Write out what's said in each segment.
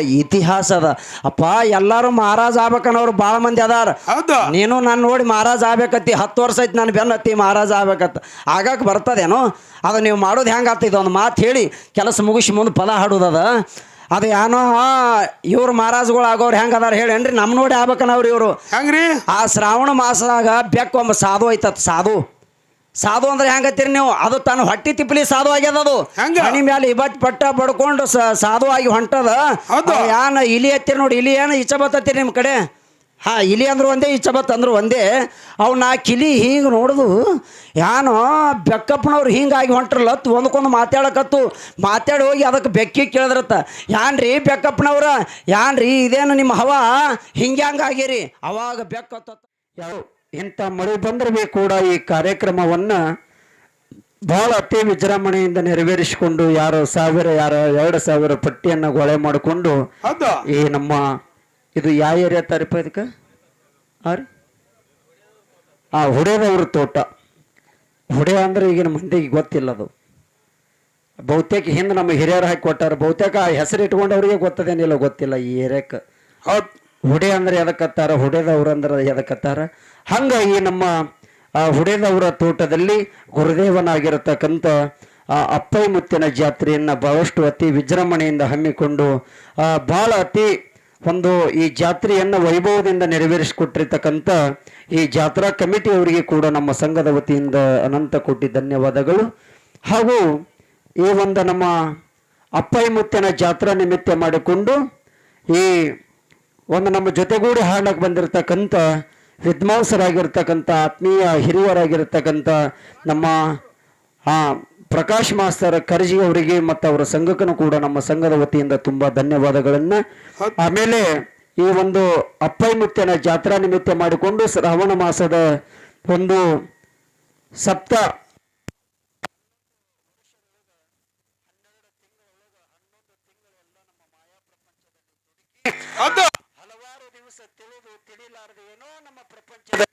ಇತಿಹಾಸ ಅದ. ಅಪ್ಪ ಎಲ್ಲಾರು ಮಹಾರಾಜ ಆಗ್ಬೇಕನ್ನೋರು ಭಾಳ ಮಂದಿ ಅದಾರ. ಹೌದು. ನೀನು ನಾನು ನೋಡಿ ಮಹಾರಾಜ ಆಗ್ಬೇಕತ್ತಿ ಹತ್ತು ವರ್ಷ ಐತಿ ನಾನು ಬೆನ್ನತ್ತಿ ಮಹಾರಾಜ ಆಗ್ಬೇಕತ್ತ ಆಗಕ್ಕೆ ಬರ್ತದೇನೋ? ಅದು ನೀವು ಮಾಡೋದು ಹೆಂಗೆ ಆಗ್ತೈತೆ ಒಂದು ಮಾತು ಹೇಳಿ ಕೆಲಸ ಮುಗಿಸಿ ಮುಂದೆ ಪದ ಹಾಡೋದದ ಅದು. ಏನೋ ಇವ್ರು ಮಹಾರಾಜ್ಗಳು ಆಗೋರು ಹೆಂಗೆ ಅದಾರ ಹೇಳೇನ್ರಿ ನಮ್ಮ ನೋಡಿ ಆಗ್ಬೇಕನ್ನವ್ರು ಇವರು. ಹೆಂಗ್ರಿ? ಆ ಶ್ರಾವಣ ಮಾಸದಾಗ ಬೆಕ್ಕೊಂಬ ಸಾಧು ಐತತ್ ಸಾಧು. ಸಾಧು ಅಂದ್ರೆ ಹೆಂಗತ್ತೀರಿ ನೀವು? ಅದು ತನ್ನ ಹೊಟ್ಟಿ ತಿಪ್ಪಲಿ ಸಾಧು ಆಗ್ಯದ ಅದು. ಮನಿ ಹಣಿ ಮೇಲೆ ಇಬಟ್ ಪಟ್ಟ ಬಡ್ಕೊಂಡು ಸ- ಸಾಧು ಆಗಿ ಹೊಂಟದ. ಯಾನ ಇಲಿ ಹತ್ತಿರ ನೋಡಿ ಇಲಿ ಏನ ಇಚ್ಛ ಬತ್ತತ್ತೀರಿ ನಿಮ್ಮ ಕಡೆ? ಹಾ ಇಲಿ ಅಂದ್ರು ಒಂದೇ ಇಚ್ಛ ಬತ್ತಂದ್ರು ಒಂದೇ. ಅವು ನಾ ಕಿಲಿ ಹಿಂಗೆ ನೋಡುದು ಯಾನೋ ಬೆಕ್ಕಪ್ಪನವ್ರು ಹಿಂಗಾಗಿ ಹೊಂಟ್ರಲ್ಲ ಒಂದಕ್ಕೊಂದು ಮಾತಾಡಕತ್ತು. ಮಾತಾಡಿ ಹೋಗಿ ಅದಕ್ಕೆ ಬೆಕ್ಕಿ ಕೇಳಿದ್ರತ್ತ. ಯಾನ್ರಿ ಬೆಕ್ಕಪ್ಪನವ್ರ? ಯಾನ್ರಿ ಇದೇನು ನಿಮ್ಮ ಹವಾ? ಹಿಂಗೆ ಹಂಗಾಗಿರಿ ಅವಾಗ ಬೆಕ್ಕತ್ತ ಯಾವ ಇಂಥ ಮಳೆ ಬಂದ್ರೆ ಕೂಡ ಈ ಕಾರ್ಯಕ್ರಮವನ್ನ ಬಹಳ ಅತಿ ವಿಜೃಂಭಣೆಯಿಂದ ನೆರವೇರಿಸಿಕೊಂಡು ಯಾರು ಸಾವಿರ ಯಾರ ಎರಡು ಸಾವಿರ ಪಟ್ಟಿಯನ್ನು ಗೊಳೆ ಮಾಡಿಕೊಂಡು ಈ ನಮ್ಮ ಇದು ಯಾವ ಏರಿಯಾ ತಾರೀಪ ಇದಕ್ಕೆ? ಆ ರೀ? ಆ ಹುಡೇದವ್ರ ತೋಟ. ಹುಡೆ ಅಂದ್ರೆ ಈಗಿನ ಮಂದಿಗೆ ಗೊತ್ತಿಲ್ಲ ಅದು ಬಹುತೇಕ ಹಿಂದೆ ನಮ್ಮ ಹಿರಿಯರು ಹಾಕಿ ಕೊಟ್ಟಾರ. ಬಹುತೇಕ ಆ ಹೆಸರು ಇಟ್ಕೊಂಡವ್ರಿಗೆ ಗೊತ್ತದೇನಿಲ್ಲ ಗೊತ್ತಿಲ್ಲ ಈ ಏರಿಯಾಕ್ಕೆ. ಹುಡೆ ಅಂದ್ರೆ ಎದಕ್ಕತ್ತಾರ ಹುಡೆದವ್ರು ಅಂದ್ರೆ ಎದಕ್ಕತ್ತಾರ ಈ ನಮ್ಮ ಹುಡೆದವರ ತೋಟದಲ್ಲಿ ಗುರುದೇವನಾಗಿರತಕ್ಕಂಥ, ಆ ಅಪ್ಪೈ ಮುತ್ತಿನ ಜಾತ್ರೆಯನ್ನ ಬಹಳಷ್ಟು ಅತಿ ವಿಜೃಂಭಣೆಯಿಂದ ಹಮ್ಮಿಕೊಂಡು ಬಹಳ ಅತಿ ಒಂದು ಈ ಜಾತ್ರೆಯನ್ನ ವೈಭವದಿಂದ ನೆರವೇರಿಸಿಕೊಟ್ಟಿರ್ತಕ್ಕಂಥ ಈ ಜಾತ್ರಾ ಕಮಿಟಿಯವರಿಗೆ ಕೂಡ ನಮ್ಮ ಸಂಘದ ವತಿಯಿಂದ ಅನಂತ ಕೋಟಿ ಧನ್ಯವಾದಗಳು. ಹಾಗೂ ಈ ಒಂದು ನಮ್ಮ ಅಪ್ಪೈ ಮುತ್ತಿನ ಜಾತ್ರಾ ನಿಮಿತ್ತ ಮಾಡಿಕೊಂಡು ಈ ಒಂದು ನಮ್ಮ ಜೊತೆಗೂಡಿ ಹಾಡಕ್ಕೆ ಬಂದಿರತಕ್ಕಂಥ ವಿದ್ವಾಂಸರಾಗಿರ್ತಕ್ಕಂಥ ಆತ್ಮೀಯ ಹಿರಿಯರಾಗಿರ್ತಕ್ಕಂಥ ನಮ್ಮ ಆ ಪ್ರಕಾಶ್ ಮಾಸ್ತರ್ ಕರ್ಜಿ ಅವರಿಗೆ ಮತ್ತು ಅವರ ಸಂಘಕ್ಕೂ ಕೂಡ ನಮ್ಮ ಸಂಘದ ವತಿಯಿಂದ ತುಂಬ ಧನ್ಯವಾದಗಳನ್ನು. ಆಮೇಲೆ ಈ ಒಂದು ಅಪ್ಪೈ ಮುತ್ತಿನ ಜಾತ್ರಾ ನಿಮಿತ್ತ ಮಾಡಿಕೊಂಡು ಶ್ರಾವಣ ಮಾಸದ ಒಂದು ಸಪ್ತ ಅದು ದಿವಸ ತಿಳಿದು ತಿಳಿಲಾರದೆ ಏನೋ ನಮ್ಮ ಪ್ರಪಂಚದಲ್ಲಿ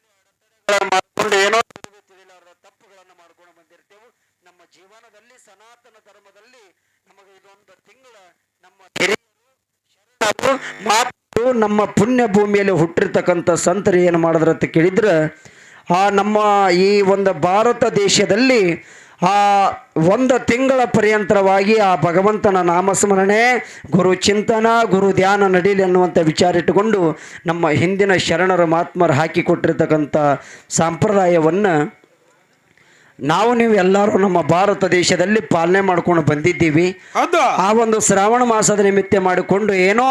ಏನೋ ತಿಳಿದು ತಿಳಿಲಾರದ ತಪ್ಪುಗಳನ್ನು ಮಾಡ್ಕೊಂಡು ಬಂದಿರ್ತೇವೆ. ನಮ್ಮ ಜೀವನದಲ್ಲಿ ಸನಾತನ ಧರ್ಮದಲ್ಲಿ ನಮಗೆ ಇದೊಂದು ತಿಂಗಳ ನಮ್ಮ ಹಿರಿಯರು, ಮಾತು ನಮ್ಮ ಪುಣ್ಯ ಭೂಮಿಯಲ್ಲಿ ಹುಟ್ಟಿರ್ತಕ್ಕಂಥ ಸಂತರು ಏನು ಮಾಡಿದ್ರ ಅಂತ ಕೇಳಿದ್ರೆ ಆ ನಮ್ಮ ಈ ಒಂದು ಭಾರತ ದೇಶದಲ್ಲಿ ಆ, ಒಂದು ತಿಂಗಳ ಪರ್ಯಂತರವಾಗಿ ಆ ಭಗವಂತನ ನಾಮಸ್ಮರಣೆ, ಗುರು ಚಿಂತನ, ಗುರು ಧ್ಯಾನ ನಡೀಲಿ ಅನ್ನುವಂಥ ವಿಚಾರ ಇಟ್ಟುಕೊಂಡು ನಮ್ಮ ಹಿಂದಿನ ಶರಣರ ಮಹಾತ್ಮರು ಹಾಕಿಕೊಟ್ಟಿರ್ತಕ್ಕಂಥ ಸಂಪ್ರದಾಯವನ್ನು ನಾವು ನೀವು ಎಲ್ಲರೂ ನಮ್ಮ ಭಾರತ ದೇಶದಲ್ಲಿ ಪಾಲನೆ ಮಾಡ್ಕೊಂಡು ಬಂದಿದ್ದೀವಿ. ಆ ಒಂದು ಶ್ರಾವಣ ಮಾಸದ ನಿಮಿತ್ತ ಮಾಡಿಕೊಂಡು ಏನೋ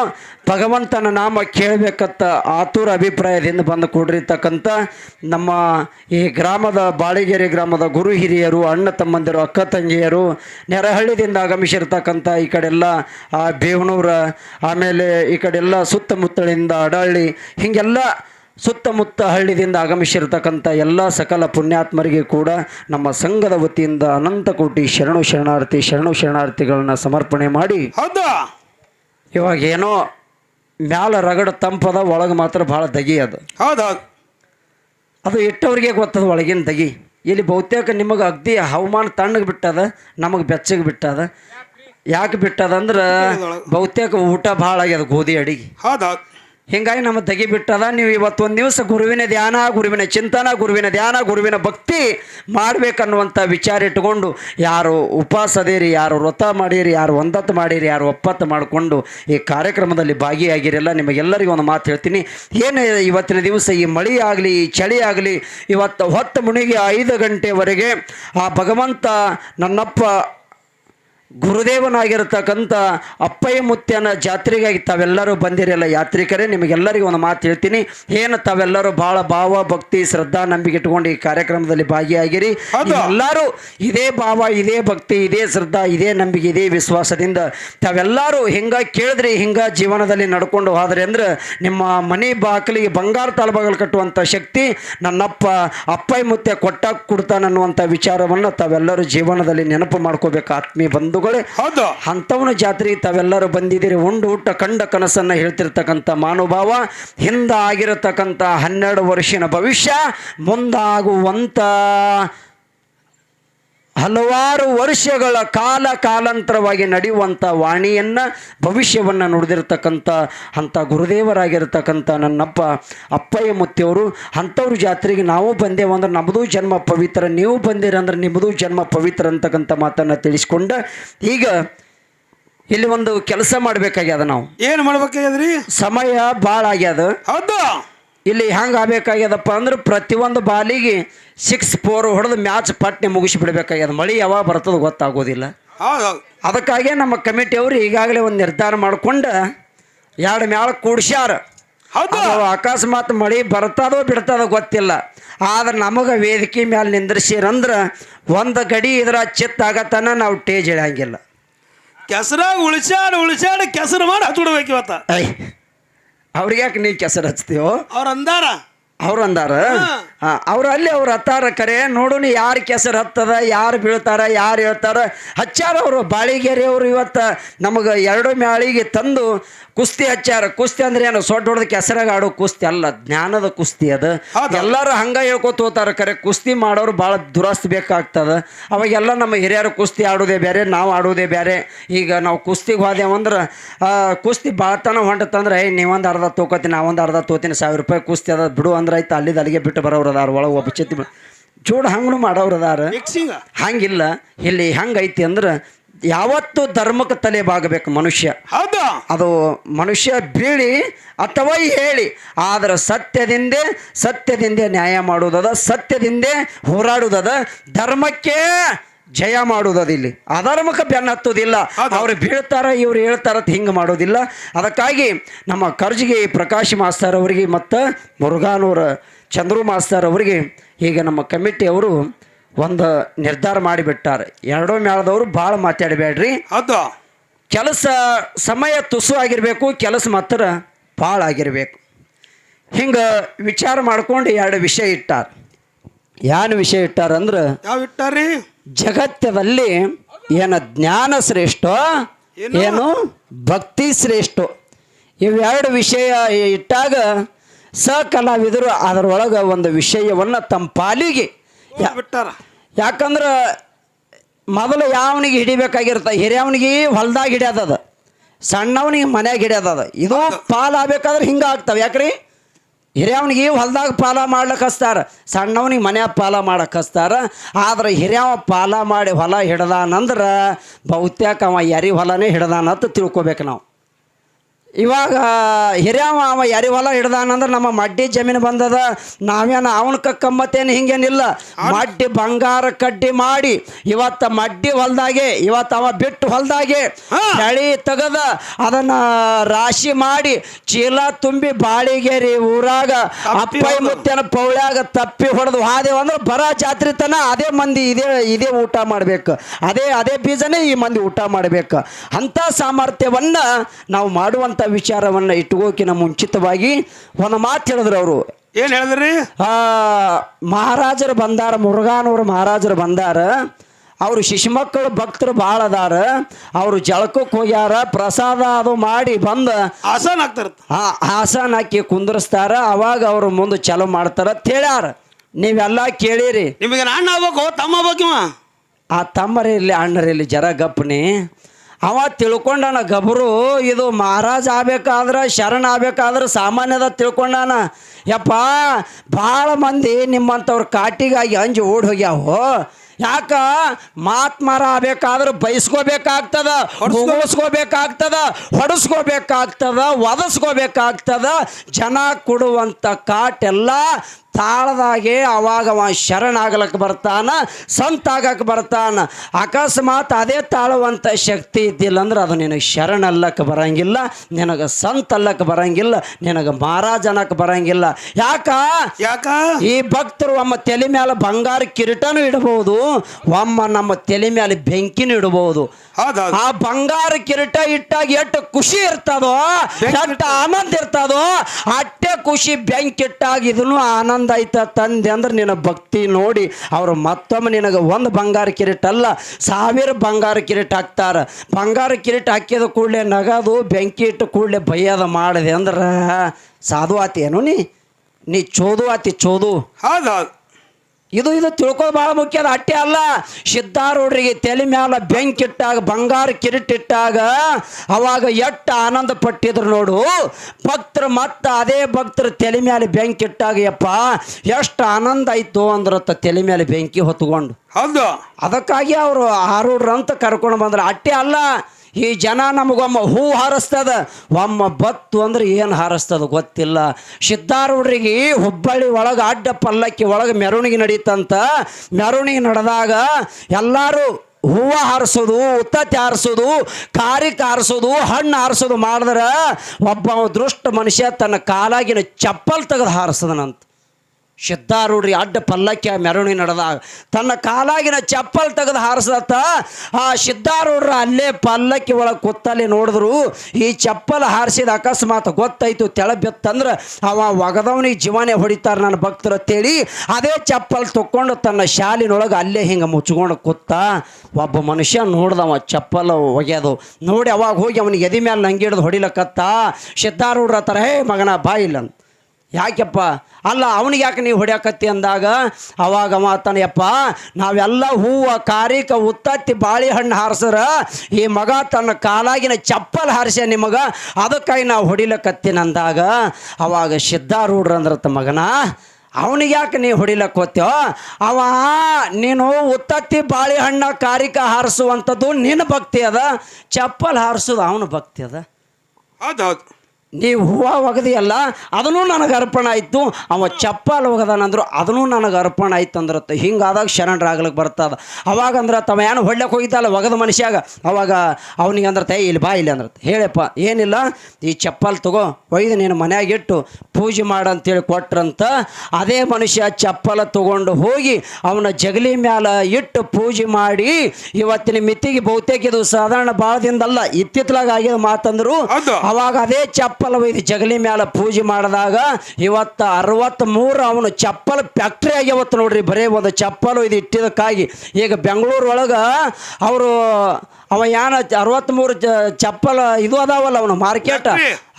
ಭಗವಂತನ ನಾಮ ಕೇಳಬೇಕಂತ ಆತುರ ಅಭಿಪ್ರಾಯದಿಂದ ಬಂದು ಕೊಡಿರ್ತಕ್ಕಂಥ ನಮ್ಮ ಈ ಗ್ರಾಮದ ಬಾಳಿಗೆರೆ ಗ್ರಾಮದ ಗುರು ಹಿರಿಯರು ಅಣ್ಣ ತಮ್ಮಂದಿರು ಅಕ್ಕ ತಂಗಿಯರು ನೆರಹಳ್ಳಿದಿಂದ ಆಗಮಿಸಿರ್ತಕ್ಕಂಥ ಈ ಕಡೆಲ್ಲ ಆ ಬೇವನೂರ ಆಮೇಲೆ ಈ ಕಡೆಲ್ಲ ಸುತ್ತಮುತ್ತಲಿಂದ ಅಡಹಳ್ಳಿ ಹೀಗೆಲ್ಲ ಸುತ್ತಮುತ್ತ ಹಳ್ಳಿದಿಂದ ಆಗಮಿಸಿರ್ತಕ್ಕಂಥ ಎಲ್ಲ ಸಕಲ ಪುಣ್ಯಾತ್ಮರಿಗೆ ಕೂಡ ನಮ್ಮ ಸಂಘದ ವತಿಯಿಂದ ಅನಂತ ಕೋಟಿ ಶರಣು ಶರಣಾರ್ಥಿ ಶರಣು ಶರಣಾರ್ಥಿಗಳನ್ನ ಸಮರ್ಪಣೆ ಮಾಡಿ. ಹೌದಾ? ಇವಾಗ ಏನೋ ಮ್ಯಾಲ ರಗಡ ತಂಪದ ಒಳಗೆ ಮಾತ್ರ ಭಾಳ ದಗಿ ಅದು. ಹೌದು ಅದು ಇಟ್ಟವ್ರಿಗೆ ಗೊತ್ತದ ಒಳಗಿನ ದಗಿ. ಇಲ್ಲಿ ಬಹುತೇಕ ನಿಮಗೆ ಅಗ್ದಿ ಹವಾಮಾನ ತಣ್ಣಗೆ ಬಿಟ್ಟದ ನಮಗೆ ಬೆಚ್ಚಗೆ ಬಿಟ್ಟದ. ಯಾಕೆ ಬಿಟ್ಟದಂದ್ರೆ ಬಹುತೇಕ ಊಟ ಭಾಳ ಆಗ್ಯದ ಗೋಧಿ ಅಡಿಗೆ. ಹೌದು ಹೌದು. ಹಿಂಗಾಗಿ ನಮ್ಮ ತೆಗಿ ಬಿಟ್ಟದ ನೀವು ಇವತ್ತೊಂದು ದಿವಸ ಗುರುವಿನ ಧ್ಯಾನ, ಗುರುವಿನ ಚಿಂತನ, ಗುರುವಿನ ಧ್ಯಾನ, ಗುರುವಿನ ಭಕ್ತಿ ಮಾಡಬೇಕನ್ನುವಂಥ ವಿಚಾರ ಇಟ್ಟುಕೊಂಡು ಯಾರು ಉಪವಾಸ ಅದೇರಿ, ಯಾರು ವ್ರತ ಮಾಡಿರಿ, ಯಾರು ಒಂದತ್ತು ಮಾಡಿರಿ, ಯಾರು ಒಪ್ಪತ್ತು ಮಾಡಿಕೊಂಡು ಈ ಕಾರ್ಯಕ್ರಮದಲ್ಲಿ ಭಾಗಿಯಾಗಿರಲ್ಲ. ನಿಮಗೆಲ್ಲರಿಗೂ ಒಂದು ಮಾತು ಹೇಳ್ತೀನಿ. ಏನು ಇವತ್ತಿನ ದಿವಸ ಈ ಮಳೆ ಆಗಲಿ, ಈ ಚಳಿ ಆಗಲಿ, ಇವತ್ತು ಹೊತ್ತು ಮುಣಿಗೆ ಐದು ಗಂಟೆವರೆಗೆ ಆ ಭಗವಂತ ನನ್ನಪ್ಪ ಗುರುದೇವನಾಗಿರ್ತಕ್ಕಂಥ ಅಪ್ಪಯ್ಯ ಮುತ್ಯನ ಜಾತ್ರೆಗಾಗಿ ತಾವೆಲ್ಲರೂ ಬಂದಿರಲ್ಲ ಯಾತ್ರಿಕರೇ ನಿಮಗೆಲ್ಲರಿಗೂ ಒಂದು ಮಾತು ಹೇಳ್ತೀನಿ. ಏನು ತಾವೆಲ್ಲರೂ ಭಾಳ ಭಾವ ಭಕ್ತಿ ಶ್ರದ್ಧಾ ನಂಬಿಕೆ ಇಟ್ಕೊಂಡು ಈ ಕಾರ್ಯಕ್ರಮದಲ್ಲಿ ಭಾಗಿಯಾಗಿರಿ. ಎಲ್ಲರೂ ಇದೇ ಭಾವ ಇದೇ ಭಕ್ತಿ ಇದೇ ಶ್ರದ್ಧಾ ಇದೇ ನಂಬಿಕೆ ಇದೇ ವಿಶ್ವಾಸದಿಂದ ತಾವೆಲ್ಲರೂ ಹಿಂಗ ಕೇಳಿದ್ರಿ ಹಿಂಗ ಜೀವನದಲ್ಲಿ ನಡ್ಕೊಂಡು ಹೋದ್ರೆ ಅಂದ್ರೆ ನಿಮ್ಮ ಮನೆ ಬಾಗಿಲಿಗೆ ಬಂಗಾರ ತಾಳ್ಬಾಗಲು ಕಟ್ಟುವಂಥ ಶಕ್ತಿ ನನ್ನಪ್ಪ ಅಪ್ಪಯ್ಯ ಮುತ್ಯ ಕೊಟ್ಟಾಗ ಕೊಡ್ತಾನನ್ನುವಂಥ ವಿಚಾರವನ್ನು ತಾವೆಲ್ಲರೂ ಜೀವನದಲ್ಲಿ ನೆನಪು ಮಾಡ್ಕೋಬೇಕು. ಆತ್ಮೀಯ ಹೌದು. ಅಂಥವನ ಜಾತ್ರೆ ತಾವೆಲ್ಲರೂ ಬಂದಿದ್ದೀರಿ. ಉಂಡು ಊಟ ಕಂಡ ಕನಸನ್ನು ಹೇಳ್ತಿರ್ತಕ್ಕಂಥ ಮಾನುಭಾವ ಹಿಂದಾಗಿರತಕ್ಕಂಥ ಹನ್ನೆರಡು ವರ್ಷಿನ ಭವಿಷ್ಯ ಮುಂದಾಗುವಂಥ ಹಲವಾರು ವರ್ಷಗಳ ಕಾಲ ಕಾಲಾಂತರವಾಗಿ ನಡೆಯುವಂಥ ವಾಣಿಯನ್ನ ಭವಿಷ್ಯವನ್ನು ನುಡಿದಿರ್ತಕ್ಕಂಥ ಅಂಥ ಗುರುದೇವರಾಗಿರ್ತಕ್ಕಂಥ ನನ್ನಪ್ಪ ಅಪ್ಪಯ್ಯ ಮುತ್ತಿಯವರು ಅಂಥವ್ರ ಜಾತ್ರೆಗೆ ನಾವು ಬಂದೇವು ಅಂದ್ರೆ ನಮ್ಮದು ಜನ್ಮ ಪವಿತ್ರ ನೀವು ಬಂದಿರಂದ್ರೆ ನಿಮ್ಮದು ಜನ್ಮ ಪವಿತ್ರ ಅಂತಕ್ಕಂಥ ಮಾತನ್ನು ತಿಳಿಸ್ಕೊಂಡು ಈಗ ಇಲ್ಲಿ ಒಂದು ಕೆಲಸ ಮಾಡ್ಬೇಕಾಗ್ಯದ ನಾವು. ಏನ್ ಮಾಡ್ಬೇಕಾಗ್ಯದ್ರಿ? ಸಮಯ ಭಾಳ ಆಗ್ಯದ. ಹೌದು. ಇಲ್ಲಿ ಹೆಂಗೆ ಆಗಬೇಕಾಗ್ಯದಪ್ಪ ಅಂದ್ರೆ ಪ್ರತಿಯೊಂದು ಬಾಲಿಗೆ ಸಿಕ್ಸ್ ಫೋರ್ ಹೊಡೆದು ಮ್ಯಾಚ್ ಪಟ್ನೆ ಮುಗಿಸಿಬಿಡ್ಬೇಕಾಗ್ಯದ ಮಳೆ ಯಾವಾಗ ಬರ್ತದೆ ಗೊತ್ತಾಗೋದಿಲ್ಲ. ಅದಕ್ಕಾಗಿ ನಮ್ಮ ಕಮಿಟಿಯವರು ಈಗಾಗಲೇ ಒಂದು ನಿರ್ಧಾರ ಮಾಡ್ಕೊಂಡು ಎರಡು ಮ್ಯಾಳ ಕೂಡ್ಸ್ಯಾರ. ಅಕಸ್ಮಾತ್ ಮಳೆ ಬರ್ತದೋ ಬಿಡ್ತದೋ ಗೊತ್ತಿಲ್ಲ. ಆದ್ರೆ ನಮಗೆ ವೇದಿಕೆ ಮೇಲೆ ನಿಂದ್ರಿಸಿರಂದ್ರೆ ಒಂದು ಗಡಿ ಇದ್ರ ಚಿತ್ತ ಆಗತನ ನಾವು ಟೇಜ್ ಇಳಂಗಿಲ್ಲ ಕೆಸರಾಗ ಉಳಿಸ್ಯಾಡ ಉಳಿಸ್ಯಾಡ ಕೆಸರು ಮಾಡಿ ಹಚ್ಬಿಡ್ಬೇಕು ಇವತ್ತ ಐ ಅವ್ರಿಗೆ ಯಾಕೆ ನೀ ಕೆಸರು ಹಚ್ತೀವೋ ಅವ್ರ ಅಂದಾರ ಅವ್ರು ಅಂದಾರ ಅವ್ರ ಅಲ್ಲಿ ಅವ್ರು ಹತ್ತಾರ ಕರೆ ನೋಡೋಣ ಯಾರು ಕೆಸರು ಹತ್ತದ ಯಾರು ಬೀಳ್ತಾರ ಯಾರು ಹೇಳ್ತಾರ. ಹಚ್ಚಾರ ಅವರು ಬಾಳಿಗೆರೆ ಅವರು ಇವತ್ತು ನಮಗೆ ಎರಡು ಮ್ಯಾಳಿಗೆ ತಂದು ಕುಸ್ತಿ ಹಚ್ಚಾರ ಕುಸ್ತಿ ಅಂದ್ರೆ ಏನು? ಸೊಡ್ಡ ಹೊಡೆದ ಕೆಸರಾಗ ಆಡೋ ಕುಸ್ತಿ ಅಲ್ಲ. ಜ್ಞಾನದ ಕುಸ್ತಿ ಅದು. ಎಲ್ಲರೂ ಹಂಗ ಹೇಳ್ಕೊತ ಹೋತಾರ. ಕರೆ ಕುಸ್ತಿ ಮಾಡೋರು ಭಾಳ ದುರಸ್ತಿ ಬೇಕಾಗ್ತದ. ಅವಾಗೆಲ್ಲ ನಮ್ಮ ಹಿರಿಯರು ಕುಸ್ತಿ ಆಡೋದೇ ಬೇರೆ ನಾವು ಆಡೋದೇ ಬೇರೆ ಈಗ ನಾವು ಕುಸ್ತಿಗೆ ಹೋದೇವಂದ್ರೆ ಕುಸ್ತಿ ಭಾಳತನ ಹೊಂಟತ್ತಂದ್ರೆ ಏಯ್ ನೀವೊಂದು ಅರ್ಧ ತೊಗೋತೀನಿ ನಾವೊಂದು ಅರ್ಧ ತೊಗೋತೀನಿ ಸಾವಿರ ರೂಪಾಯಿ ಕುಸ್ತಿ ಅದ ಬಿಡು ಅಂದ್ರೆ ಆಯ್ತು ಅಲ್ಲಿದ ಅಲ್ಲಿಗೆ ಬಿಟ್ಟು ಬರೋರು ಅದಾರ ಒಳಗೆ ಒಬ್ಬ ಚಿತ್ತಿ ಜೋಡ್ ಹಂಗೂ ಮಾಡೋರು ಅದಾರ. ಹಂಗಿಲ್ಲ. ಇಲ್ಲಿ ಹೆಂಗೈತಿ ಅಂದ್ರೆ ಯಾವತ್ತು ಧರ್ಮಕ್ಕೆ ತಲೆ ಬಾಗಬೇಕು ಮನುಷ್ಯ. ಹೌದು? ಅದು ಮನುಷ್ಯ ಬೀಳಿ ಅಥವಾ ಹೇಳಿ ಆದರೆ ಸತ್ಯದಿಂದೇ ಸತ್ಯದಿಂದೇ ನ್ಯಾಯ ಮಾಡುವುದದ ಸತ್ಯದಿಂದೇ ಹೋರಾಡುವುದದ ಧರ್ಮಕ್ಕೆ ಜಯ ಮಾಡುವುದದಿಲ್ಲಿ. ಅಧರ್ಮಕ್ಕೆ ಬೆನ್ನ ಹತ್ತೋದಿಲ್ಲ. ಅವ್ರು ಬೀಳ್ತಾರ ಇವ್ರು ಹೇಳ್ತಾರ ಹಿಂಗೆ ಮಾಡೋದಿಲ್ಲ ಅದಕ್ಕಾಗಿ ನಮ್ಮ ಕರ್ಜಿಗೆ ಪ್ರಕಾಶ್ ಮಾಸ್ತರ್ ಅವರಿಗೆ ಮತ್ತು ಮುರುಘಾನೂರ ಚಂದ್ರು ಮಾಸ್ತರ್ ಅವರಿಗೆ ಈಗ ನಮ್ಮ ಕಮಿಟಿಯವರು ಒಂದು ನಿರ್ಧಾರ ಮಾಡಿಬಿಟ್ಟಾರೆ. ಎರಡೂ ಮೇಳದವರು ಭಾಳ ಮಾತಾಡಬೇಡ್ರಿ. ಅದು ಕೆಲಸ ಸಮಯ ತುಸು ಆಗಿರಬೇಕು ಕೆಲಸ ಮಾತ್ರ ಭಾಳ ಆಗಿರಬೇಕು. ಹಿಂಗೆ ವಿಚಾರ ಮಾಡ್ಕೊಂಡು ಎರಡು ವಿಷಯ ಇಟ್ಟಾರ. ಏನು ವಿಷಯ ಇಟ್ಟಾರ ಅಂದ್ರೆ ಯಾವ ಇಟ್ಟಾರಿ? ಜಗತ್ತದಲ್ಲಿ ಏನು ಜ್ಞಾನ ಶ್ರೇಷ್ಠ ಏನು? ಭಕ್ತಿ ಶ್ರೇಷ್ಠ. ಇವೆರಡು ವಿಷಯ ಇಟ್ಟಾಗ ಸ ಕಲಾವಿದರು ಅದರೊಳಗೆ ಒಂದು ವಿಷಯವನ್ನು ತಮ್ಮ ಪಾಲಿಗೆ ಬಿಟ್ಟಾರ ಯಾಕಂದ್ರೆ ಮೊದಲು ಯಾವನಿಗೆ ಹಿಡಿಬೇಕಾಗಿರ್ತ ಹಿರಿಯವನಿಗೆ ಹೊಲ್ದಾಗ ಹಿಡಿಯೋದದ ಸಣ್ಣವನಿಗೆ ಮನ್ಯಾಗ ಹಿಡಿಯೋದದ ಇದು ಪಾಲ್ ಆಗ್ಬೇಕಾದ್ರೆ ಹಿಂಗೆ ಆಗ್ತಾವೆ. ಯಾಕ್ರಿ? ಹಿರಿಯವನಿಗೆ ಹೊಲ್ದಾಗ ಪಾಲ ಮಾಡ್ಲಿಕ್ಕೆ ಹಚ್ತಾರ. ಸಣ್ಣವನಿಗೆ ಮನ್ಯಾಗ ಪಾಲ ಮಾಡಕ್ಕೆ ಹಚ್ತಾರ. ಆದ್ರೆ ಹಿರಿಯವ ಪಾಲ ಮಾಡಿ ಹೊಲ ಹಿಡ್ದಾನಂದ್ರೆ ಬಹುತೇಕ ಅವ ಯಾರಿ ಹೊಲನೇ ಹಿಡ್ದಾನಂತ ತಿಳ್ಕೊಬೇಕು ನಾವು. ಇವಾಗ ಹಿರಿಯವ ಅವ ಯಾರಿ ಹೊಲ ಹಿಡ್ದಾನಂದ್ರೆ ನಮ್ಮ ಮಡ್ಡಿ ಜಮೀನು ಬಂದದ ನಾವೇನು ಅವನ ಕಮ್ಮತ್ತೇನು ಹಿಂಗೇನಿಲ್ಲ. ಮಡ್ಡಿ ಬಂಗಾರ ಕಡ್ಡಿ ಮಾಡಿ ಇವತ್ತ ಮಡ್ಡಿ ಹೊಲ್ದಾಗೆ ಇವತ್ತು ಅವ ಬಿಟ್ಟು ಹೊಲ್ದಾಗೆ. ಚಳಿ ತೆಗದ ಅದನ್ನ ರಾಶಿ ಮಾಡಿ ಚೀಲ ತುಂಬಿ ಬಾಳಿಗೆರಿ ಊರಾಗ ಅಪ್ಪಾಯಿ ಮುತ್ತೇನ ಪೌಳ್ಯಾಗ ತಪ್ಪಿ ಹೊಡೆದು ಹಾದೇವು ಅಂದ್ರೆ ಬರ ಜಾತ್ರೆ ತನ ಅದೇ ಮಂದಿ ಇದೇ ಇದೇ ಊಟ ಮಾಡಬೇಕು. ಅದೇ ಅದೇ ಬೀಜನೇ ಈ ಮಂದಿ ಊಟ ಮಾಡಬೇಕು. ಅಂಥ ಸಾಮರ್ಥ್ಯವನ್ನ ನಾವು ಮಾಡುವಂಥ ವಿಚಾರವನ್ನು ಇಟ್ಕೋಕಿನ ಮುಂಚಿತವಾಗಿ ಒಂದು ಮಾತು ಹೇಳಿದ್ರು ಅವರು. ಏನು ಹೇಳಿದ್ರಿ? ಮಹಾರಾಜರು ಬಂದಾರ ಮುರುಘಾನವರು ಮಹಾರಾಜರು ಬಂದಾರ. ಅವರು ಶಿಶುಮಕ್ಕಳು ಭಕ್ತರು ಭಾಳ ಅದಾರ. ಅವರು ಜಳಕಕ್ಕೆ ಹೋಗ್ಯಾರ ಪ್ರಸಾದ ಅದು ಮಾಡಿ ಬಂದ ಹಾಸನ ಹಾಕ್ತಾರ ಆಸನ ಹಾಕಿ ಕುಂದರ್ಸ್ತಾರ. ಅವಾಗ ಅವರು ಮುಂದೆ ಚಲೋ ಮಾಡ್ತಾರ ಅಂತ ಹೇಳ್ಯಾರ. ನೀವೆಲ್ಲ ಕೇಳಿರಿ. ನಿಮಗೆ ಅಣ್ಣ ಹೋಗ್ಬೇಕು ತಮ್ಮ ಹೋಗ್ಬೇಕಿವ ಆ ತಮ್ಮರಿರ್ಲಿ ಅಣ್ಣರಿರ್ಲಿ ಜರ ಗಪ್ನಿ ಅವ ತಿಳ್ಕೊಂಡಾನ ಗಬ್ರು ಇದು ಮಹಾರಾಜ ಆಗ್ಬೇಕಾದ್ರೆ ಶರಣ ಆಗ್ಬೇಕಾದ್ರೆ ಸಾಮಾನ್ಯದ ತಿಳ್ಕೊಂಡಾನ. ಯಪ್ಪ ಭಾಳ ಮಂದಿ ನಿಮ್ಮಂಥವ್ರ ಕಾಟಿಗಾಗಿ ಅಂಜಿ ಓಡ್ ಹೋಗ್ಯಾವು. ಯಾಕ? ಮಾತ್ಮರ ಆಗ್ಬೇಕಾದ್ರೆ ಬಯಸ್ಕೋಬೇಕಾಗ್ತದ ಹೊಡಿಸ್ಕೋಬೇಕಾಗ್ತದ ಹೊಡಿಸ್ಕೋಬೇಕಾಗ್ತದ ಒದಸ್ಕೋಬೇಕಾಗ್ತದ ಜನ ಕೊಡುವಂಥ ಕಾಟೆಲ್ಲ ತಾಳದಾಗೆ ಅವಾಗ ಅವ ಶರಣಾಗಲಕ್ಕೆ ಬರ್ತಾನ ಸಂತ ಆಗಕ್ಕೆ ಬರ್ತಾನ. ಅಕಸ್ಮಾತ್ ಅದೇ ತಾಳುವಂಥ ಶಕ್ತಿ ಇದ್ದಿಲ್ಲ ಅಂದ್ರೆ ಅದು ನಿನಗೆ ಶರಣಲ್ಲಕ್ಕೆ ಬರಂಗಿಲ್ಲ ನಿನಗೆ ಸಂತ ಅಲ್ಲಕ್ಕೆ ಬರಂಗಿಲ್ಲ ನಿನಗೆ ಮಹಾರಾಜನಕ್ಕೆ ಬರಂಗಿಲ್ಲ. ಯಾಕ? ಯಾಕ? ಈ ಭಕ್ತರು ಒಮ್ಮ ತಲೆ ಮೇಲೆ ಬಂಗಾರ ಕಿರೀಟನೂ ಇಡಬಹುದು ಒಮ್ಮ ನಮ್ಮ ತಲೆ ಮೇಲೆ ಬೆಂಕಿನೂ ಇಡಬಹುದು ಆ ಬಂಗಾರ ಕಿರೀಟ ಇಟ್ಟಾಗ ಎಷ್ಟು ಖುಷಿ ಇರ್ತದೋ ಎಷ್ಟು ಆನಂದ ಇರ್ತದೋ ಅಟ್ಟೆ ಖುಷಿ ಬೆಂಕಿ ಇಟ್ಟಾಗ ಇದನ್ನು ಆನಂದ ಐತ ತಂದೆ ಅಂದ್ರೆ ನಿನ್ನ ಭಕ್ತಿ ನೋಡಿ ಅವರು ಮತ್ತೊಮ್ಮೆ ನಿನಗೆ ಒಂದು ಬಂಗಾರ ಕಿರೀಟ ಅಲ್ಲ, ಸಾವಿರ ಬಂಗಾರ ಕಿರೀಟ ಹಾಕ್ತಾರೆ. ಬಂಗಾರ ಕಿರೀಟ ಹಾಕಿದ ಕೂಡಲೇ ನಗದು, ಬೆಂಕಿ ಇಟ್ಟು ಕೂಡಲೇ ಬೈಯದ ಮಾಡಿದೆ ಅಂದ್ರೆ ಸಾಧು ಆತೇನು ನೀ? ನೀ ಚೋದು. ಆತಿ ಚೋದು ಹೌದೌದು ಇದು ಇದು ತಿಳ್ಕೋದು ಭಾಳ ಮುಖ್ಯ ಅದ. ಅಟ್ಟೆ ಅಲ್ಲ ಸಿದ್ಧಾರೂಢರಿಗೆ ತಲೆ ಮ್ಯಾಲ ಬೆಂಕಿಟ್ಟಾಗ ಬಂಗಾರ ಕಿರಿಟಿಟ್ಟಾಗ ಅವಾಗ ಎಷ್ಟು ಆನಂದ ಪಟ್ಟಿದ್ರು ನೋಡು. ಭಕ್ತರು ಮತ್ತೆ ಅದೇ ಭಕ್ತರು ತಲೆ ಮೇಲೆ ಬೆಂಕಿಟ್ಟಾಗ ಯಪ್ಪ ಎಷ್ಟು ಆನಂದ ಆಯ್ತು ಅಂದ್ರತ್ತ ತಲೆ ಮೇಲೆ ಬೆಂಕಿ ಹೊತ್ಕೊಂಡು. ಹೌದು. ಅದಕ್ಕಾಗಿ ಅವರು ಆರೂಢರು ಅಂತ ಕರ್ಕೊಂಡು ಬಂದ್ರು. ಅಟ್ಟೆ ಅಲ್ಲ ಈ ಜನ ನಮಗೊಮ್ಮ ಹೂ ಹಾರಿಸ್ತದ, ಒಮ್ಮ ಬತ್ತು ಅಂದ್ರೆ ಏನು ಹಾರಿಸ್ತದ ಗೊತ್ತಿಲ್ಲ. ಸಿದ್ಧಾರೂಢರಿಗೆ ಹುಬ್ಬಳ್ಳಿ ಒಳಗೆ, ಅಡ್ಡ ಪಲ್ಲಕ್ಕಿ ಒಳಗೆ ಮೆರವಣಿಗೆ ನಡೀತಂತ. ಮೆರವಣಿಗೆ ನಡೆದಾಗ ಎಲ್ಲರೂ ಹೂವು ಹಾರಿಸೋದು, ಉತ್ತತ್ತಿ ಹಾರಿಸೋದು, ಕಾರಿಕ್ ಹಾರಿಸೋದು, ಹಣ್ಣು ಹಾರಿಸೋದು ಮಾಡಿದ್ರೆ, ಒಬ್ಬ ದೃಷ್ಟ ಮನುಷ್ಯ ತನ್ನ ಕಾಲಾಗಿನ ಚಪ್ಪಲ್ ತೆಗೆದು ಹಾರಿಸದನಂತ. ಸಿದ್ಧಾರೂಢ್ರಿ ಅಡ್ಡ ಪಲ್ಲಕ್ಕಿ ಮೆರವಣಿಗೆ ನಡೆದಾಗ ತನ್ನ ಕಾಲಾಗಿನ ಚಪ್ಪಲ್ ತೆಗೆದು ಹಾರಿಸತ್ತ ಆ ಸಿದ್ಧಾರೂಢ್ರ ಅಲ್ಲೇ ಪಲ್ಲಕ್ಕಿ ಒಳಗೆ ಕೂತಲ್ಲಿ ನೋಡಿದ್ರು, ಈ ಚಪ್ಪಲ್ ಹಾರಿಸಿದ ಅಕಸ್ಮಾತ್ ಗೊತ್ತಾಯ್ತು, ತೆಳಬೆತ್ತಂದ್ರೆ ಅವ ಒಗದವನಿಗೆ ಜೀವನೇ ಹೊಡಿತಾರೆ ನನ್ನ ಭಕ್ತರು ಅಂತೇಳಿ ಅದೇ ಚಪ್ಪಲ್ ತೊಗೊಂಡು ತನ್ನ ಶಾಲಿನೊಳಗೆ ಅಲ್ಲೇ ಹಿಂಗೆ ಮುಚ್ಕೊಂಡು ಕೂತ. ಒಬ್ಬ ಮನುಷ್ಯ ನೋಡ್ದವ ಚಪ್ಪಲ್ ಒಗೆಯೋದು ನೋಡಿ ಅವಾಗ ಹೋಗಿ ಅವನಿಗೆ ಎದಿ ಮೇಲೆ ನಂಗೆ ಹಿಡಿದು ಹೊಡಿಲಕ್ಕತ್ತ ಸಿದ್ಧಾರೂಢ್ರ ಹೇ ಮಗನ ಬಾಯಿಲ್ಲ ಯಾಕೆಪ್ಪ? ಅಲ್ಲ, ಅವನಿಗೆ ಯಾಕೆ ನೀವು ಹೊಡ್ಯಾಕತ್ತಿ ಅಂದಾಗ, ಅವಾಗ ಮಾತಾನೆಯಪ್ಪ ನಾವೆಲ್ಲ ಹೂವು, ಕಾರಿಕ, ಉತ್ತತ್ತಿ, ಬಾಳೆಹಣ್ಣು ಹಾರಿಸ್ರ, ಈ ಮಗ ತನ್ನ ಕಾಲಾಗಿನ ಚಪ್ಪಲ್ ಹಾರಿಸ್ಯ ನಿಮಗ, ಅದಕ್ಕಾಗಿ ನಾವು ಹೊಡಿಲಕತ್ತೀನಿ ಅಂದಾಗ, ಅವಾಗ ಸಿದ್ಧಾರೂಢ್ರ ಅಂದ್ರತ್ತ ಮಗನ, ಅವನಿಗೆ ಯಾಕೆ ನೀವು ಹೊಡಿಲಕ್ಕೆ ಹೋತ್ಯೋ? ಅವ, ನೀನು ಉತ್ತತ್ತಿ, ಬಾಳೆಹಣ್ಣ, ಕಾರಿಕ ಹಾರಿಸುವಂಥದ್ದು ನಿನ್ನ ಭಕ್ತಿ ಅದ, ಚಪ್ಪಲ್ ಹಾರಿಸೋದು ಅವನ ಭಕ್ತಿ ಅದ. ಅದಾದ್ರು ನೀವು ಹೂವ ಒಗದಿಯಲ್ಲ ಅದನ್ನು ನನಗೆ ಅರ್ಪಣ ಆಯಿತು. ಅವ ಚಪ್ಪಲ್ ಒಗದಾನಂದ್ರು ಅದನ್ನು ನನಗೆ ಅರ್ಪಣ ಆಯ್ತು ಅಂದ್ರೆ ಹಿಂಗಾದಾಗ ಶರಣರಾಗ್ಲಿಕ್ಕೆ ಬರ್ತದ. ಅವಾಗ ಅಂದ್ರೆ ತಮ್ಮ ಏನು ಹೊಡ್ಲಕ್ಕೆ ಹೋಗಿದ್ದಲ್ಲ ಒಗದ ಮನುಷ್ಯಾಗ. ಅವಾಗ ಅವನಿಗೆ ಅಂದ್ರತೆ ಇಲ್ಲಿ ಬಾ ಇಲ್ಲಿ ಅಂದ್ರೆ ಹೇಳಪ್ಪ ಏನಿಲ್ಲ ಈ ಚಪ್ಪಲ್ ತಗೋ ಒಯ್ದು ನೀನು ಮನೆಯಾಗಿಟ್ಟು ಪೂಜೆ ಮಾಡಂತೇಳಿ ಕೊಟ್ರಂತ ಅದೇ ಮನುಷ್ಯ ಚಪ್ಪಲ ತಗೊಂಡು ಹೋಗಿ ಅವನ ಜಗಲಿ ಮ್ಯಾಲ ಇಟ್ಟು ಪೂಜೆ ಮಾಡಿ ಇವತ್ತಿನ ಮಿತಿಗೆ ಬಹುತೇಕ ಇದು ಸಾಧಾರಣ ಭಾಳ ದಿನದಲ್ಲ ಇತ್ತಿತ್ತಲಾಗ ಆಗ್ಯದ ಮಾತಂದ್ರು. ಅವಾಗ ಅದೇ ಚಪ್ಪಲ್ ಒಯ್ದು ಜಗಲಿ ಮ್ಯಾಲ ಪೂಜೆ ಮಾಡಿದಾಗ ಇವತ್ತು ಅರವತ್ತ್ ಮೂರು ಅವನು ಚಪ್ಪಲ್ ಫ್ಯಾಕ್ಟ್ರಿ ಆಗ್ಯಾವತ್ತು ನೋಡ್ರಿ ಬರೇ ಒಂದು ಚಪ್ಪಲು ಇದು ಇಟ್ಟಿದ್ದಕ್ಕಾಗಿ. ಈಗ ಬೆಂಗಳೂರು ಒಳಗೆ ಅವರು ಅವ ಯಾನ ಅರವತ್ತ್ಮೂರು ಚಪ್ಪಲ್ ಇದು ಅದಾವಲ್ಲ ಅವನು ಮಾರ್ಕೆಟ್.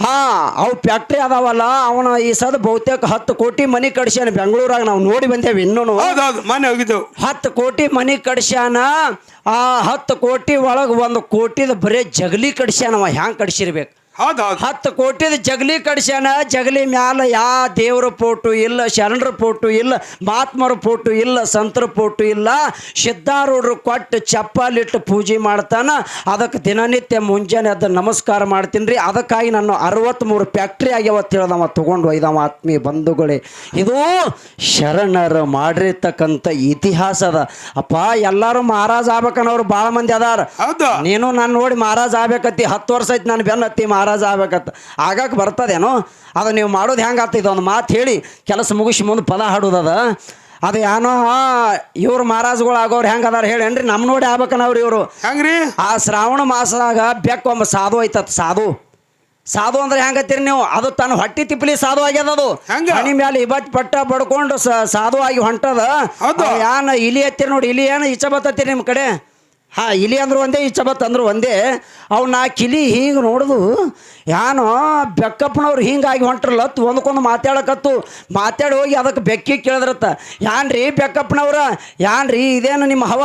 ಹಾ ಅವು ಫ್ಯಾಕ್ಟ್ರಿ ಅದಾವಲ್ಲ ಅವನ ಈ ಸದ ಬಹುತೇಕ ಹತ್ತು ಕೋಟಿ ಮನಿ ಕಡ್ಸ್ಯಾನ ಬೆಂಗಳೂರಾಗ ನಾವು ನೋಡಿ ಬಂದೇವೆ ಇನ್ನೂ ಹತ್ತು ಕೋಟಿ ಮನಿ ಕಡ್ಸ್ಯಾನ ಆ ಹತ್ತು ಕೋಟಿ ಒಳಗೆ ಒಂದು ಕೋಟಿದ ಬರೇ ಜಗಲಿ ಕಡ್ಸ್ಯಾನವ ಹ್ಯಾಂಗೆ ಕಡ್ಸಿರ್ಬೇಕು ಹತ್ತು ಕೋಟಿದ ಜಗಲಿ ಕಡ್ಸ್ಯಾನ ಜಗಲಿ ಮ್ಯಾಲ ಯಾ ದೇವ್ರ ಫೋಟೋ ಇಲ್ಲ ಶರಣರ ಫೋಟೋ ಇಲ್ಲ ಮಹಾತ್ಮರ ಫೋಟೋ ಇಲ್ಲ ಸಂತರ ಫೋಟೋ ಇಲ್ಲ ಸಿದ್ಧಾರೂಢರು ಕೊಟ್ಟು ಚಪ್ಪಲಿಟ್ಟು ಪೂಜೆ ಮಾಡ್ತಾನ. ಅದಕ್ಕೆ ದಿನನಿತ್ಯ ಮುಂಜಾನೆ ಅದ ನಮಸ್ಕಾರ ಮಾಡ್ತೀನಿ ರೀ ಅದಕ್ಕಾಗಿ ನಾನು ಅರವತ್ತ್ಮೂರು ಫ್ಯಾಕ್ಟ್ರಿ ಆಗ್ಯಾವತ್ತು ಹೇಳ್ದವ ತೊಗೊಂಡು ಒಯ್ದವ. ಆತ್ಮೀಯ ಬಂಧುಗಳೇ ಇದು ಶರಣರು ಮಾಡಿರ್ತಕ್ಕಂಥ ಇತಿಹಾಸ ಅದ. ಅಪ್ಪ ಎಲ್ಲರೂ ಮಹಾರಾಜ ಆಗ್ಬೇಕನ್ನೋರು ಭಾಳ ಮಂದಿ ಅದಾರ. ನೀನು ನಾನು ನೋಡಿ ಮಹಾರಾಜ ಆಗ್ಬೇಕತ್ತಿ. ಹತ್ತು ವರ್ಷ ಐತಿ ನಾನು ಬೆನ್ನ ಹತ್ತಿ ಮಹಾರಾಜ ಆಗ್ಬೇಕತ್ತ ಆಗಕ್ಕೆ ಬರ್ತದೇನೋ? ಅದು ನೀವು ಮಾಡೋದು ಹೆಂಗೆ ಒಂದು ಮಾತು ಹೇಳಿ ಕೆಲಸ ಮುಗಿಸಿ ಮುಂದೆ ಪದ ಹಾಡೋದದ ಅದು. ಏನೋ ಇವ್ರು ಮಹಾರಾಜ್ಗಳು ಆಗೋರು ಹೆಂಗೆ ಅದಾರ ಹೇಳೇನ್ರಿ ನಮ್ಮ ನೋಡಿ ಆಗ್ಬೇಕನವ್ರಿ ಇವರು. ಹೆಂಗ್ರಿ? ಆ ಶ್ರಾವಣ ಮಾಸದಾಗ ಬೆಕ್ಕೊಮ್ಮ ಸಾಧು ಐತತ್ ಸಾಧು. ಸಾಧು ಅಂದ್ರೆ ಹೆಂಗತ್ತೀರಿ ನೀವು? ಅದು ತನ್ನ ಹೊಟ್ಟಿ ತಿಪ್ಪಲಿ ಸಾಧು ಆಗ್ಯದ ಅದು? ಹಣಿ ಮ್ಯಾಲೆ ಇಬಟ್ ಪಟ್ಟ ಬಡ್ಕೊಂಡು ಸಾಧು ಆಗಿ ಹೊಂಟದ. ಅವ್ ಇಲಿ ಹತ್ತಿರ ನೋಡಿ ಇಲಿ ಏನು ಇಚ್ಛ ಬತ್ತತ್ತೀರಿ ನಿಮ್ಮ ಕಡೆ? ಹಾ ಇಲಿ ಅಂದ್ರು ಒಂದೇ ಈ ಚಬತ್ ಅಂದ್ರೆ ಒಂದೇ. ಅವು ನಾ ಕಿಲಿ ಹಿಂಗೆ ನೋಡುದು ಏನೋ ಬೆಕ್ಕಪ್ಪನವ್ರು ಹಿಂಗಾಗಿ ಹೊಂಟ್ರಲ್ಲ ಒಂದಕ್ಕೊಂದು ಮಾತಾಡಕತ್ತು. ಮಾತಾಡಿ ಹೋಗಿ ಅದಕ್ಕೆ ಬೆಕ್ಕಿ ಕೇಳಿದ್ರತ್ತ. ಯಾನ್ರಿ ಬೆಕ್ಕಪ್ಪನವ್ರ? ಯಾನ್ರಿ ಇದೇನು ನಿಮ್ಮ ಹವ?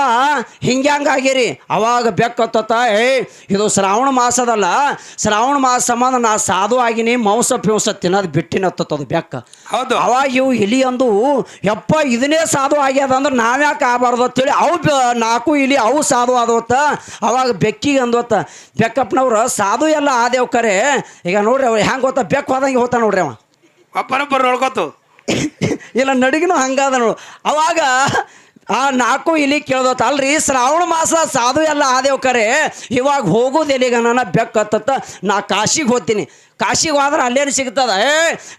ಹಿಂಗ್ಯಾಂಗಾಗಿರಿ ಅವಾಗ ಬೆಕ್ಕತ್ತ ಏ ಇದು ಶ್ರಾವಣ ಮಾಸದಲ್ಲ. ಶ್ರಾವಣ ಮಾಸ ಸಂಬಂಧ ನಾ ಸಾಧು ಆಗಿನಿ ಮಾಂಸ ಪಿಂಸ ತಿನ್ನೋದು ಬಿಟ್ಟಿನತ್ತದು ಬೆಕ್ಕ. ಹೌದು. ಅವಾಗ ಇವು ಇಲಿ ಅಂದು ಯಪ್ಪ ಇದನ್ನೇ ಸಾಧು ಆಗ್ಯದ ಅಂದ್ರೆ ನಾವ್ಯಾಕೆ ಆಗಬಾರ್ದು ಅಂತೇಳಿ ಅವು ನಾಲ್ಕು ಇಲಿ ಅವು ಸಾಧು ಆದವತ್ತ ಅವಾಗ ಬೆಕ್ಕಿಗೆ ಅಂದವತ್ತ ಬೆಕ್ಕಪ್ಪನವ್ರು ಸಾಧು ಎಲ್ಲ ಆದೇವ್ ಕರೆ. ಈಗ ನೋಡ್ರಿ ಅವ್ರು ಹೆಂಗೆ ಹೋತ ಬೆಕ್ಕು ಹೋದಂಗೆ ಹೋತ ನೋಡ್ರಿ ಅವ. ಒಬ್ಬರೊಬ್ಬರು ನೋಡ್ಕೊತು. ಇಲ್ಲ ನಡಿಗಿನೂ ಹಂಗಾದ ನೋಡು. ಅವಾಗ ಆ ನಾಲ್ಕು ಇಲಿ ಕೇಳ್ದತ್ತ ಅಲ್ರಿ ಶ್ರಾವಣ ಮಾಸ ಸಾಧು ಎಲ್ಲ ಆದೇವ್ ಕರೆ ಇವಾಗ ಹೋಗೋದು ಎಲ್ಲಿಗ ನನ್ನ ಬೆಕ್ಕತ್ತ ನಾ ಕಾಶಿಗೆ ಹೋಗ್ತೀನಿ. ಕಾಶಿಗೆ ಹೋದ್ರೆ ಅಲ್ಲೇನು ಸಿಗ್ತದ? ಏ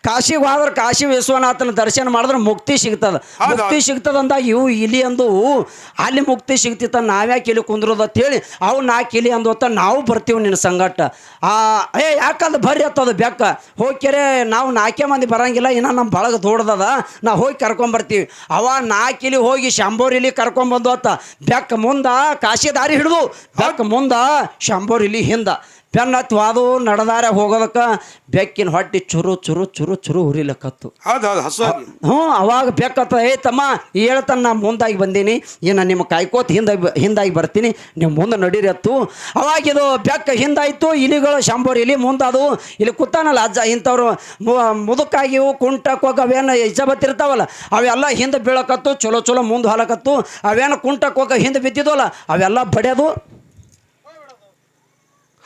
ಕಾಶಿಗೆ ಹೋದ್ರೆ ಕಾಶಿ ವಿಶ್ವನಾಥನ ದರ್ಶನ ಮಾಡಿದ್ರೆ ಮುಕ್ತಿ ಸಿಗ್ತದ. ಮುಕ್ತಿ ಸಿಗ್ತದಂದ ಇವು ಇಲಿ ಅಂದು ಅಲ್ಲಿ ಮುಕ್ತಿ ಸಿಗ್ತಿತ್ತ ನಾವ್ಯಾಕೆ ಇಲ್ಲಿ ಕುಂದ್ರೋದು ಅಂತೇಳಿ ಅವು ನಾಲ್ಕು ಇಲಿ ಅಂದೋತ ನಾವು ಬರ್ತೀವಿ ನಿನ್ನ ಸಂಗಟ ಆ ಏ ಯಾಕಂದ್ರೆ ಬರ್ರಿ ಅತ್ತದ ಬೆಕ್ಕ? ಹೋಗ್ಕೆರೆ ನಾವು ನಾಲ್ಕೇ ಮಂದಿ ಬರಂಗಿಲ್ಲ ಇನ್ನು ನಮ್ಮ ಬಳಗ ದೊಡ್ಡದದ ನಾವು ಹೋಗಿ ಕರ್ಕೊಂಬರ್ತೀವಿ. ಅವ ನಾಲ್ಕು ಇಲಿ ಹೋಗಿ ಶಂಬೋರ್ ಇಲಿ ಕರ್ಕೊಂಬಂದು ಅತ್ತ ಬೆಕ್ಕ ಮುಂದ ಕಾಶಿ ದಾರಿ ಹಿಡಿದು ಬೆಕ್ಕ ಮುಂದ ಶಂಭೋರಿಲಿ ಹಿಂದ. ಬೆನ್ನತ್ತಿ ಅದು ನಡೆದಾರ ಹೋಗೋದಕ್ಕೆ ಬೆಕ್ಕಿನ ಹೊಟ್ಟಿ ಚುರು ಚುರು ಚುರು ಚುರು ಹಸುವಾಗಿ. ಹ್ಞೂ ಅವಾಗ ಬೆಕ್ಕತ್ತ ಏ ತಮ್ಮ ಹೇಳ್ತಾನೆ ನಾ ಮುಂದಾಗಿ ಬಂದೀನಿ ಇನ್ನು ನಿಮ್ಮ ಕಾಯ್ಕೋತ ಹಿಂದಾಗಿ ಹಿಂದಾಗಿ ಬರ್ತೀನಿ ನಿಮ್ಮ ಮುಂದೆ ನಡೀರತ್ತು ಅವಾಗ ಇದು ಬೆಕ್ಕ ಹಿಂದಾಯ್ತು ಇಲಿಗಳು ಶಂಬೋರ್ ಇಲಿ ಮುಂದಾದವು. ಇಲ್ಲಿ ಕೂತಾನಲ್ಲ ಅಜ್ಜ ಇಂಥವ್ರು ಮುದುಕಾಗಿ ಮುದುಕಾಗಿವು ಕುಂಟ ಕೊಗ ಅವೇನು ಇರ್ತಾವಲ್ಲ ಅವೆಲ್ಲ ಹಿಂದೆ ಬೀಳಕತ್ತು ಚಲೋ ಚಲೋ ಮುಂದೆ ಹಾಲಕತ್ತು ಅವೇನು ಕುಂಟ ಕೊಗ ಹಿಂದೆ ಬಿದ್ದಿದ್ವಲ್ಲ ಅವೆಲ್ಲ ಬಡಿಯೋದು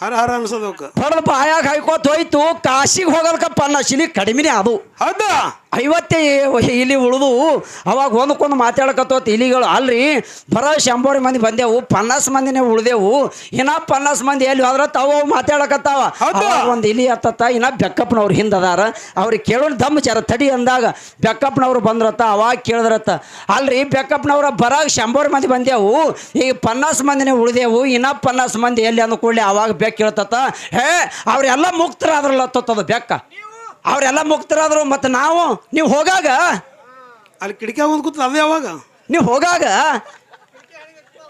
ಹರ ಹರ ಅನ್ಸೋದು ಅವಕ್ಕೆ ಹೊಡೆದ ಬಾಯಾಗ ಹಾಯ್ಕೋತ ಹೋಯ್ತು ಕಾಶಿಗೆ ಹೋಗೋದಕ್ಕಪ್ಪ ಅನ್ನೋ ಶಿಲಿ ಕಡಿಮೆನೇ ಅದು ಹೌದಾ? ಐವತ್ತೇ ಇಲಿ ಉಳಿದು ಅವಾಗ ಒಂದಕ್ಕೊಂದು ಮಾತಾಡಕತ್ತೋ ಇಲಿಗಳು. ಅಲ್ರಿ ಬರೋ ಶಂಬೋರಿ ಮಂದಿ ಬಂದೆವು ಪನ್ನಾಸ್ ಮಂದಿನೇ ಉಳ್ದೆವು. ಇನ್ನ ಪನ್ನಾಸ್ ಮಂದಿ ಎಲ್ಲಿ ಹೋದ್ರ ತಾವು ಮಾತಾಡಕತ್ತಾವ. ಒಂದು ಇಲಿ ಹತ್ತತ್ತ ಇನ್ನ ಬೆಕ್ಕಪ್ಪನವ್ರು ಹಿಂದದಾರ ಅವ್ರಿಗೆ ಕೇಳೋಣ ದಮ್ ಜರ ತಡಿ ಅಂದಾಗ ಬೆಕ್ಕಪ್ಪನವ್ರು ಬಂದ್ರತ್ತ ಅವಾಗ ಕೇಳಿದ್ರತ್ತ. ಅಲ್ರಿ ಬೆಕ್ಕಪ್ಪನವ್ರ ಬರಾಗ ಶಂಬೋರಿ ಮಂದಿ ಬಂದೆವು. ಈಗ ಪನ್ನಾಸ್ ಮಂದಿನೇ ಉಳಿದೆವು ಇನ್ನ ಪನ್ನಾಸ್ ಮಂದಿ ಎಲ್ಲಿ ಅಂದ ಕೂಡಲೇ ಅವಾಗ ಬೆಕ್ಕ ಕೇಳ್ತತ್ತ. ಹೇ ಅವ್ರೆಲ್ಲ ಮುಕ್ತರಾದ್ರಲ್ಲ ಹತ್ತದ ಬೆಕ್ಕ. ಅವರೆಲ್ಲ ಮುಕ್ತರಾದ್ರು ಮತ್ತು ನಾವು ನೀವು ಹೋಗಾಗ. ಅಲ್ಲಿ ಕಿಟಕಿ ಒಂದು ಕೂತ್ ಅದೇ ಯಾವಾಗ ನೀವು ಹೋಗಾಗ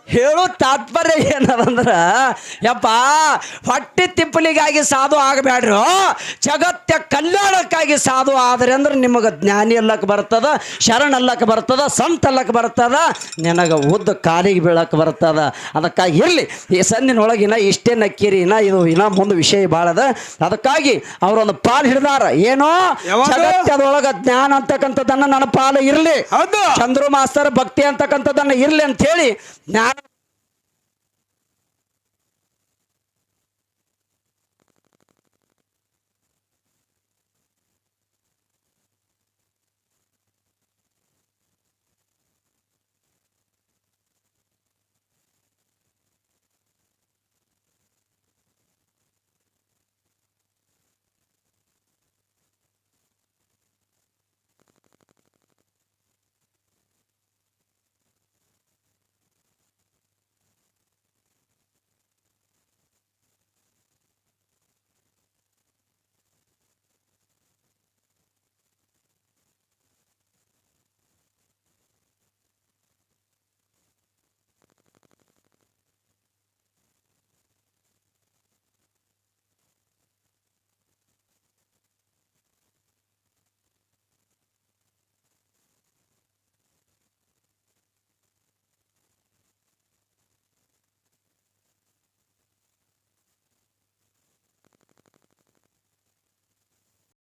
ಹೇಳೋ ತಾತ್ಪರ್ಯ ಏನದಂದ್ರೆ ಯಪ್ಪ ಹೊಟ್ಟೆ ತಿಪ್ಪಲಿಗಾಗಿ ಸಾಧು ಆಗಬೇಡ್ರಿ ಜಗತ್ತ ಕಲ್ಯಾಣಕ್ಕಾಗಿ ಸಾಧು ಆದ್ರೆ ಅಂದ್ರೆ ನಿಮಗೆ ಜ್ಞಾನಿ ಅಲ್ಲಕ್ಕೆ ಬರ್ತದ ಶರಣ ಅಲ್ಲಕ್ಕೆ ಬರ್ತದ ಸಂತ ಅಲ್ಲಕ್ಕೆ ಬರ್ತದ ನಿನಗೆ ಉದ್ದ ಕಾಲಿಗೆ ಬೀಳಕ್ಕೆ ಬರ್ತದ. ಅದಕ್ಕಾಗಿ ಇರಲಿ ಈ ಸಂದಿನೊಳಗಿನ ಇಷ್ಟೇ ನಕ್ಕಿರಿ ಇನ್ನ ಇದು ಇನ್ನ ಮುಂದೆ ವಿಷಯ ಭಾಳ ಅದ. ಅದಕ್ಕಾಗಿ ಅವರೊಂದು ಪಾಲು ಹಿಡಿದಾರ ಏನೋ? ಜಗತ್ತದೊಳಗ ಜ್ಞಾನ ಅಂತಕ್ಕಂಥದ್ದನ್ನ ನನ್ನ ಪಾಲು ಇರಲಿ. ಚಂದ್ರು ಮಾಸ್ತರ್ ಭಕ್ತಿ ಅಂತಕ್ಕಂಥದ್ದನ್ನ ಇರ್ಲಿ ಅಂತ ಹೇಳಿ ಜ್ಞಾನ